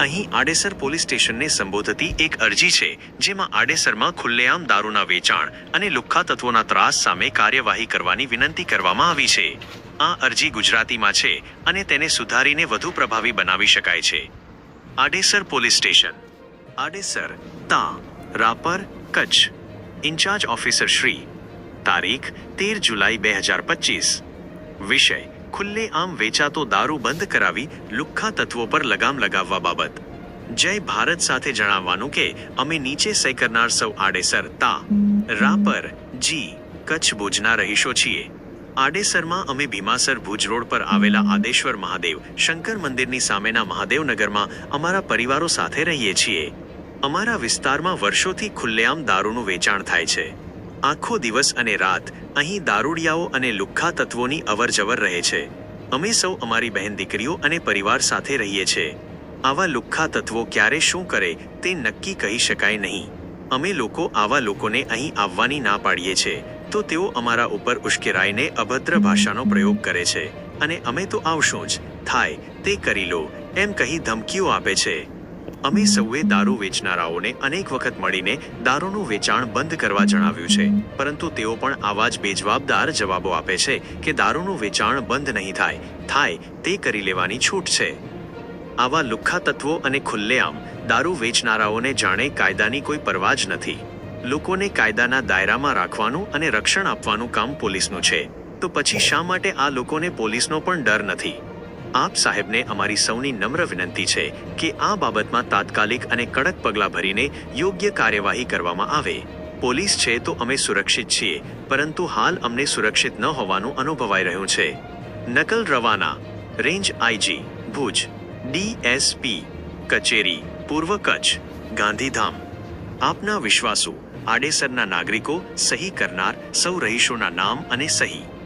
અહીં આડેસર પોલીસ સ્ટેશનને સંબોધતી એક અરજી છે, જેમાં આડેસરમાં ખુલ્લેઆમ દારૂના વેચાણ અને લુખ્ખા તત્વોના ત્રાસ સામે કાર્યવાહી કરવાની વિનંતી કરવામાં આવી છે. આ અરજી ગુજરાતીમાં છે અને તેને સુધારીને વધુ પ્રભાવી બનાવી શકાય છે. Adesar police station. આડેસર, તા, Rapar, Kutch. In-charge officer Shri. તારીખ, તેર જુલાઈ, બે હજાર પચીસ. વિષય ખુલ્લે આમ વેચાતો દારૂ બંધ કરાવી લુખ્ખા તત્વો પર લગામ લગાવવા બાબત. જય ભારત સાથે જણાવવાનું કે અમે નીચે સહી કરનાર સૌ આડેસર તા, રાપર, જી, કચ્છ ભુજના રહીશો છીએ. આડેસરમાં અમે ભીમાસર ભુજ રોડ પર આવેલા આદેશ્વર મહાદેવ, શંકર મંદિરની સામેના મહાદેવનગરમાં અમારા પરિવારો સાથે રહીએ છીએ. અમારા વિસ્તારમાં વર્ષોથી ખુલ્લેઆમ દારૂનું વેચાણ થાય છે. આખો દિવસ અને રાત અહીં દારૂડિયાઓ અને લુખ્ખા તત્વોની અવરજવર રહે છે. અમે સૌ અમારી બહેન દીકરીઓ અને પરિવાર સાથે રહીએ છીએ આવા લુખ્ખા તત્વો ક્યારે શું કરે તે નક્કી કહી શકાય નહીં. અમે લોકો આવા લોકોને અહીં આવવાની ના પાડીએ છીએ તો તેઓ અમારા ઉપર ઉશ્કેરાઈને અભદ્ર ભાષાનો પ્રયોગ કરે છે. અને અમે તો આવશું જ. થાય, તે કરી લો, એમ કહી ધમકીઓ આપે છે. અમે સૌએ દારૂ વેચનારાઓને અનેક વખત મળીને દારૂનું વેચાણ બંધ કરવા જણાવ્યું છે. પરંતુ તેઓ પણ આવા જ બેજવાબદાર જવાબો આપે છે કે દારૂનું વેચાણ બંધ નહીં થાય થાય તે કરી લેવાની છૂટ છે. આવા લુખ્ખા તત્વો અને ખુલ્લેઆમ દારૂ વેચનારાઓને જાણે કાયદાની કોઈ પરવા જ નથી. લોકોને કાયદાના દાયરામાં રાખવાનું અને રક્ષણ આપવાનું કામ પોલીસનું છે. તો પછી શા માટે આ લોકોને પોલીસનો પણ ડર નથી? આપ સાહેબને અમારી સૌની નમ્ર વિનંતી છે કે આ બાબતમાં તાત્કાલિક અને કડક પગલાં ભરીને યોગ્ય કાર્યવાહી કરવામાં આવે. પોલીસ છે તો અમે સુરક્ષિત છીએ, પરંતુ હાલ અમને સુરક્ષિત ન હોવાનું અનુભવાઈ રહ્યું છે. નકલ રવાના, રેન્જ આઈજી ભુજ ડીએસપી કચેરી, પૂર્વ કચ્છ, ગાંધીધામ. આપના વિશ્વાસુ, આડેસરના નાગરિકો સહી કરનાર, સૌ રહીશોના નામ અને સહી.